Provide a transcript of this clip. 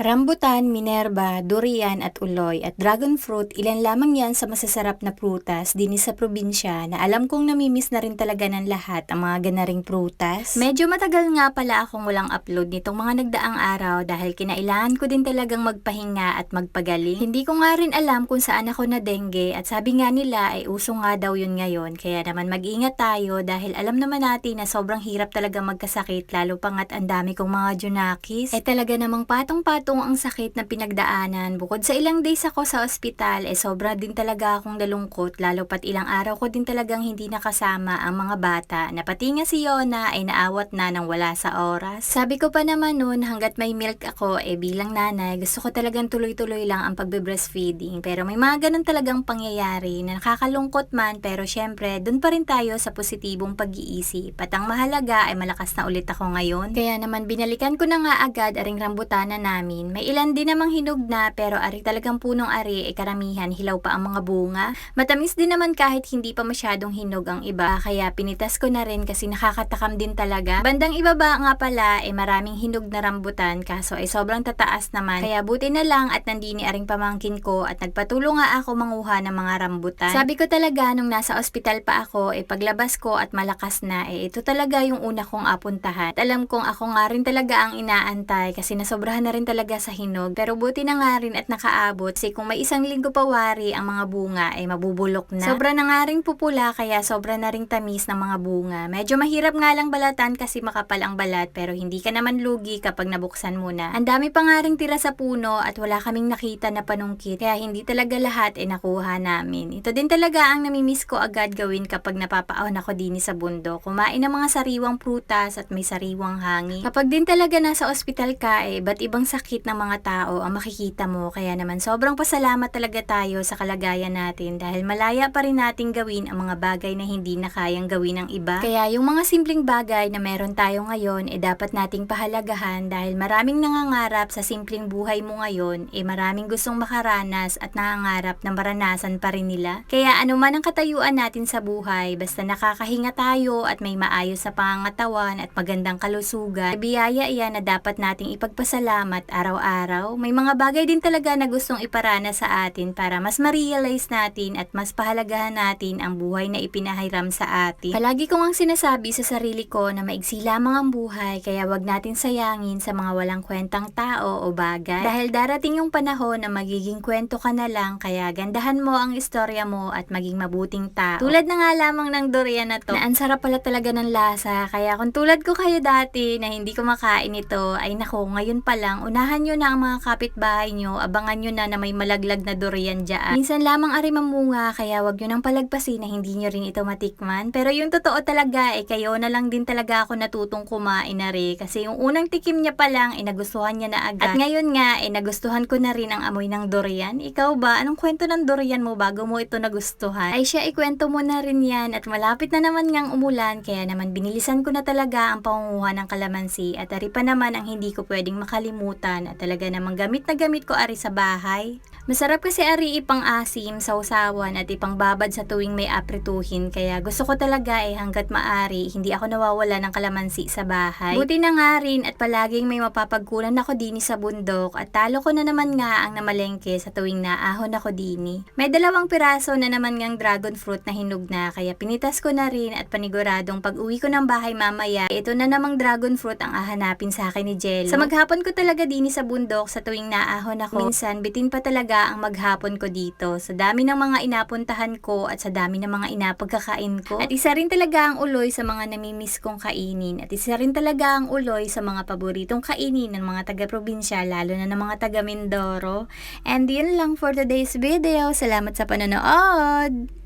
Rambutan, minerba, durian at uloy at dragon fruit, ilan lamang yan sa masasarap na prutas din sa probinsya na alam kong namimiss na rin talaga ng lahat ang mga ganaring prutas. Medyo matagal nga pala akong walang upload nitong mga nagdaang araw dahil kinailangan ko din talagang magpahinga at magpagaling. Hindi ko nga rin alam kung saan ako na dengue at sabi nga nila ay uso nga daw yun ngayon kaya naman mag-ingat tayo dahil alam naman natin na sobrang hirap talaga magkasakit lalo pa nga't ang dami kong mga junakis. Eh talaga namang patong-patong ang sakit na pinagdaanan. Bukod sa ilang days ako sa ospital, eh sobra din talaga akong nalungkot lalo pat ilang araw ko din talagang hindi nakasama ang mga bata na pati nga si Yona ay naawat na ng wala sa oras. Sabi ko pa naman noon hanggat may milk ako, eh bilang nanay, gusto ko talagang tuloy-tuloy lang ang pagbe-breastfeeding. Pero may mga ganun talagang pangyayari na nakakalungkot man pero syempre dun pa rin tayo sa positibong pag-iisip. At ang mahalaga ay malakas na ulit ako ngayon. Kaya naman binalikan ko na nga agad aring rambutana namin. May ilan din namang hinog na pero ari talagang punong ari ay karamihan hilaw pa ang mga bunga. Matamis din naman kahit hindi pa masyadong hinog ang iba kaya pinitas ko na rin kasi nakakatakam din talaga. Bandang ibaba nga pala ay maraming hinog na rambutan kaso ay sobrang tataas naman. Kaya buti na lang at nandini aring pamangkin ko at nagpatulong nga ako manguha ng mga rambutan. Sabi ko talaga nung nasa ospital pa ako eh paglabas ko at malakas na eh ito talaga yung una kong apuntahan. At alam kong ako nga rin talaga ang inaantay kasi nasobrahan na rin talaga sa hinog. Pero buti na nga rin at nakaabot kasi kung may isang linggo pa wari ang mga bunga ay mabubulok na. Sobra na nga rin pupula kaya sobra na rin tamis ng mga bunga. Medyo mahirap nga lang balatan kasi makapal ang balat pero hindi ka naman lugi kapag nabuksan mo na. Ang dami pa nga rin tira sa puno at wala kaming nakita na panungkit kaya hindi talaga lahat ay nakuha namin. Ito din talaga ang namimiss ko agad gawin kapag napapaon ako din sa bundok. Kumain ng mga sariwang prutas at may sariwang hangin. Kapag din talaga nasa ospital ka eh, ba't ibang sakit ng mga tao ang makikita mo. Kaya naman sobrang pasalamat talaga tayo sa kalagayan natin dahil malaya pa rin nating gawin ang mga bagay na hindi na kayang gawin ng iba. Kaya yung mga simpleng bagay na meron tayo ngayon eh dapat nating pahalagahan dahil maraming nangangarap sa simpleng buhay mo ngayon eh maraming gustong makaranas at nangangarap na maranasan pa rin nila. Kaya anuman ang katayuan natin sa buhay basta nakakahinga tayo at may maayos sa pangangatawan at magandang kalusugan, biyaya iyan na dapat nating ipagpasalamat araw-araw. May mga bagay din talaga na gustong iparana sa atin para mas ma-realize natin at mas pahalagahan natin ang buhay na ipinahiram sa atin. Palagi kong ang sinasabi sa sarili ko na maigsi lamang ang buhay kaya wag natin sayangin sa mga walang kwentang tao o bagay. Dahil darating yung panahon na magiging kwento ka na lang kaya gandahan mo ang istorya mo at maging mabuting tao. Tulad na nga lamang ng durian na to na ang sarap pala talaga ng lasa kaya kung tulad ko kayo dati na hindi ko makain ito ay nako ngayon pa lang unahan nyo na ang mga kapitbahay nyo abangan nyo na na may malaglag na durian dyan. Minsan lamang ari mamunga kaya wag nyo nang palagpasin na hindi nyo rin ito matikman pero yung totoo talaga eh kayo na lang din talaga ako natutong kumain na rin kasi yung unang tikim niya pa lang eh nagustuhan niya na agad. At ngayon nga eh nagustuhan ko na rin ang amoy ng durian. Ikaw ba? Anong kwento ng durian mo bago mo ito nagustuhan? Ay siya ikwento mo na rin yan at malapit na naman ngang umulan kaya naman binilisan ko na talaga ang pangunguha ng kalamansi at ari pa naman ang hindi ko pwedeng makalimutan at talaga namang gamit na gamit ko ari sa bahay. Masarap kasi ari ipang asim sa usawan at ipang babad sa tuwing may aprituhin kaya gusto ko talaga eh hanggat maari hindi ako nawawala ng kalamansi sa bahay. Buti na nga rin at palaging may mapapagkunan ako dini sa bundok at talo ko na naman nga ang namalengke sa tuwing naahon ako dini. May dalawang piraso na naman ngang dragon fruit na hinog na kaya pinitas ko na rin at paniguradong pag uwi ko ng bahay mamaya ito na namang dragon fruit ang ahanapin sa akin ni Jello. Sa maghapon ko talaga dini sa bundok sa tuwing naahon ako minsan bitin pa talaga ang maghapon ko dito. Sa dami ng mga inapuntahan ko at sa dami ng mga inapagkakain ko. At isa rin talaga ang uloy sa mga namimiss kong kainin. At isa rin talaga ang uloy sa mga paboritong kainin ng mga taga-probinsya lalo na ng mga taga Mindoro. And yun lang for today's video. Salamat sa panonood!